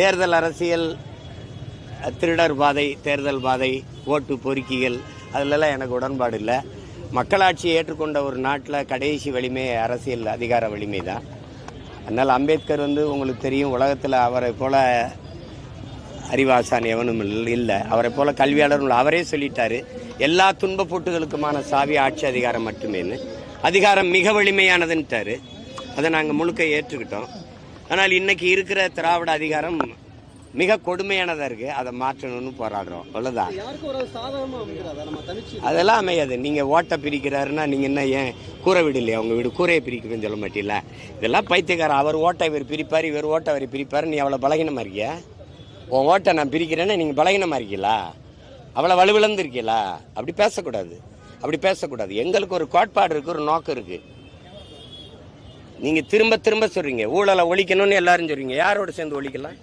தேர்தல் அரசியல் திருடர் பாதை தேர்தல் பாதை ஓட்டு பொறுக்கிகள் அதிலெல்லாம் எனக்கு உடன்பாடு இல்லை. மக்களாட்சியை ஏற்றுக்கொண்ட ஒரு நாட்டில் கடைசி வலிமை அரசியல் அதிகார வலிமை தான். அதனால் அம்பேத்கர் வந்து உங்களுக்கு தெரியும் உலகத்தில் அவரை போல அறிவாசான் எவனும் இல்லை. அவரை போல கல்வியாளர் அவரே சொல்லிட்டாரு எல்லா துன்ப போட்டுகளுக்குமான சாவி ஆட்சி அதிகாரம் மட்டுமேன்னு. அதிகாரம் மிக வலிமையானதுன்ட்டாரு. அதை நாங்கள் முழுக்க ஏற்றுக்கிட்டோம். ஆனால் இன்னைக்கு இருக்கிற திராவிட அதிகாரம் மிக கொடுமையானதாக இருக்குது அதை மாற்றணும்னு போராடுறோம். அவ்வளோதான் அதெல்லாம் அமையாது. நீங்கள் ஓட்டை பிரிக்கிறாருன்னா நீங்கள் என்ன ஏன் கூரை வீடு இல்லையா உங்கள் வீடு கூரையை பிரிக்கணும்னு சொல்ல மாட்டீங்களா? இதெல்லாம் பைத்தியக்காரன். அவர் ஓட்டை இவர் பிரிப்பார் இவர் ஓட்டை அவர் பிரிப்பார். நீ அவ்வளோ பலகீனமாக இருக்கியா? உன் ஓட்டை நான் பிரிக்கிறேன்னா நீங்கள் பலகீனமாக இருக்கீங்களா? அவ்வளோ வலுவிழந்து இருக்கீங்களா? அப்படி பேசக்கூடாது. அப்படி பேசக்கூடாது. எங்களுக்கு ஒரு கோட்பாடு இருக்குது ஒரு நோக்கம் இருக்குது நீங்கள் திரும்ப திரும்ப சொல்கிறீங்க ஊழலை ஒழிக்கணும்னு எல்லாரும் சொல்கிறீங்க யாரோட சேர்ந்து ஒழிக்கலாம்?